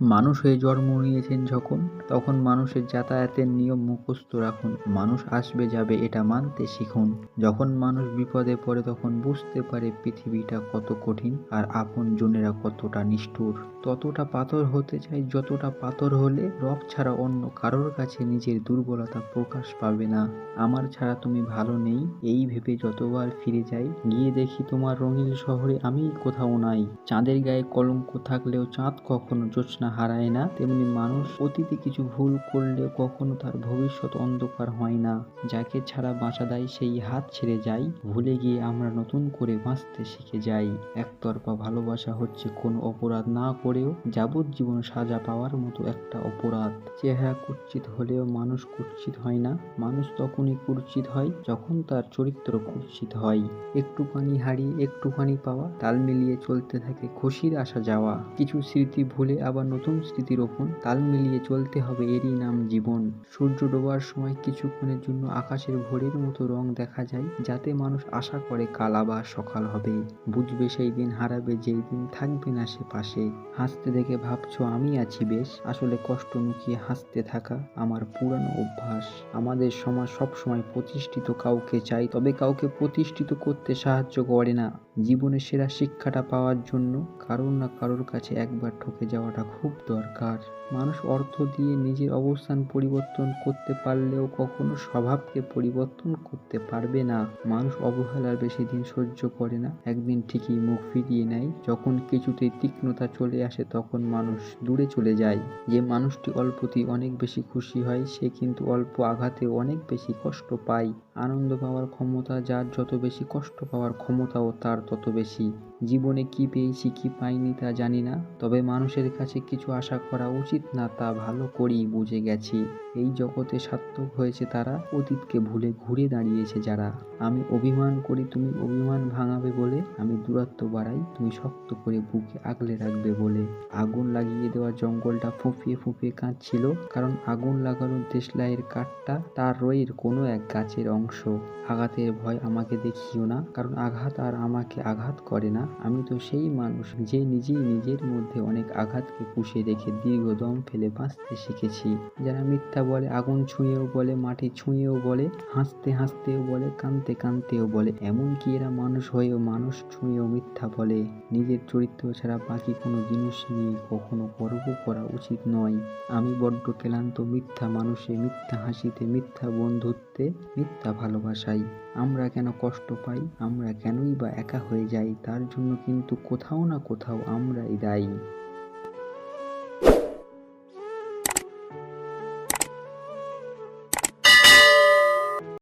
মানুষ হয়ে জন্ম নিয়েছেন যখন, তখন মানুষের যাতায়াতের নিয়ম মুখস্থ রাখুন। মানুষ আসবে যাবে এটা মানতে শিখুন। যখন মানুষ বিপদে পড়ে তখন বুঝতে পারে পৃথিবীটা কত কঠিন আর আপন জনেরা কতটা নিষ্ঠুর। ততটা পাথর হতে চাই, যতটা পাথর হলে রব ছাড়া অন্য কারোর কাছে নিজের দুর্বলতা প্রকাশ পাবে না। আমার ছাড়া তুমি ভালো নেই, এই ভেবে যতবার ফিরে যাই, গিয়ে দেখি তোমার রঙিন শহরে আমি কোথাও নাই। চাঁদের গায়ে কলঙ্ক থাকলেও চাঁদ কখনো জ্যোৎস্না হারায় না, তেমনি মানুষ অতীতে কিছু ভুল করলেও কখনো তার ভবিষ্যৎ অন্ধকার হয় না। যাকে ছাড়া বাঁচা দেয় সেই হাত ছেড়ে যায় ভুলে গিয়ে আমরা নতুন করে বাঁচতে শিখে যাই। একতরফা ভালোবাসা হচ্ছে কোনো অপরাধ না করেও যাবজ্জীবন সাজা পাওয়ার মতো একটা অপরাধ। চেহারা কুৎসিত হলেও মানুষ কুৎসিত হয় না। মানুষ তখনই কুৎসিত হয় যখন তার চরিত্র কুৎসিত হয়। একটুখানি হারিয়ে একটুখানি পাওয়া, তাল মিলিয়ে চলতে থাকে খুশির আসা যাওয়া। কিছু স্মৃতি ভুলে আবার নতুন স্মৃতি রোপণ, তাল মিলিয়ে চলতে হবে এরই নাম জীবন। সূর্য ডোবার সময় কিছুক্ষণের জন্য আকাশের ভোরের মতো রং দেখা যায়, যাতে মানুষ আশা করে কাল আবার সকাল হবে। বুঝবে সেই দিন হারাবে, যেই দিন থাকবে না সে পাশে। হাসতে দেখে ভাবছ, আমি আছি বেশ। আসলে কষ্ট লুকিয়ে হাসতে থাকা আমার পুরানো অভ্যাস। আমাদের সমাজ সবসময় প্রতিষ্ঠিত কাউকে চাই, তবে কাউকে প্রতিষ্ঠিত করতে সাহায্য করে না। জীবনের সেরা শিক্ষাটা পাওয়ার জন্য কারোর না কারোর কাছে একবার ঠকে যাওয়াটা খুব দরকার। মানুষ অর্থ দিয়ে নিজের অবস্থান পরিবর্তন করতে পারলেও কখনো স্বভাবকে পরিবর্তন করতে পারবে না। মানুষ অবহেলার বেশি দিন সহ্য করে না। একদিন ঠিকই মুখ ফিরিয়ে নেয়। যখন কিছুতেই তীক্ষ্ণতা চলে আসে, তখন মানুষ দূরে চলে যায়। যে মানুষটি অল্পতেই অনেক বেশি খুশি হয়, সে কিন্তু অল্প আঘাতে অনেক বেশি কষ্ট পায়। আনন্দ পাওয়ার ক্ষমতা যার যত বেশি কষ্ট পাওয়ার ক্ষমতাও তার তত বেশি। জীবনে কি পেয়েছি, কি পাইনি তা জানি না। তবে মানুষের কাছে কিছু আশা করা উচিত না, তা ভালো করেই বুঝে গেছি। এই জগতে সার্থক হয়েছে তারা, অতীতকে ভুলে ঘুরে দাঁড়িয়েছে যারা। আমি অভিমান করি, তুমি অভিমান ভাঙাবে বলে। আমি দূরত্ব বাড়াই, তুমি শক্ত করে বুকে আগলে রাখবে বলে। আগুন লাগিয়ে দেওয়া জঙ্গলটা ফুঁপিয়ে ফুঁপিয়ে কাঁদছিল, কারণ আগুন লাগানো দেশলাইয়ের কাঠটা তার রয়ের কোনো এক গাছের অংশ। আঘাতের ভয় আমাকে দেখিও না, কারণ আঘাত আর আমাকে আঘাত করে না। আমি তো সেই মানুষ যে নিজেই নিজের মধ্যে অনেক আঘাতকে পুষে রেখে দীর্ঘ দম ফেলে বাঁচতে শিখেছি। যারা মিথ্যা বলে, আগুন ছুঁয়েও বলে, মাটি ছুঁয়েও বলে, হাসতে হাসতেও বলে কাঁদতে কাঁদতেও বলে, এমনকি এরা মানুষ হয়েও মানুষ ছুঁয়েও মিথ্যা বলে। নিজের চরিত্র ছাড়া বাকি কোনো জিনিস নিয়ে কখনো গর্ব করা উচিত নয়। আমি বড্ড ক্লান্ত, মিথ্যা মানুষে মিথ্যা হাসিতে, মিথ্যা বন্ধুত্বে, মিথ্যা ভালোবাসাই আমরা কেন কষ্ট পাই? আমরা কেনই বা একা হয়ে যাই? তার জন্য কিন্তু কোথাও না কোথাও আমরাই দায়ী।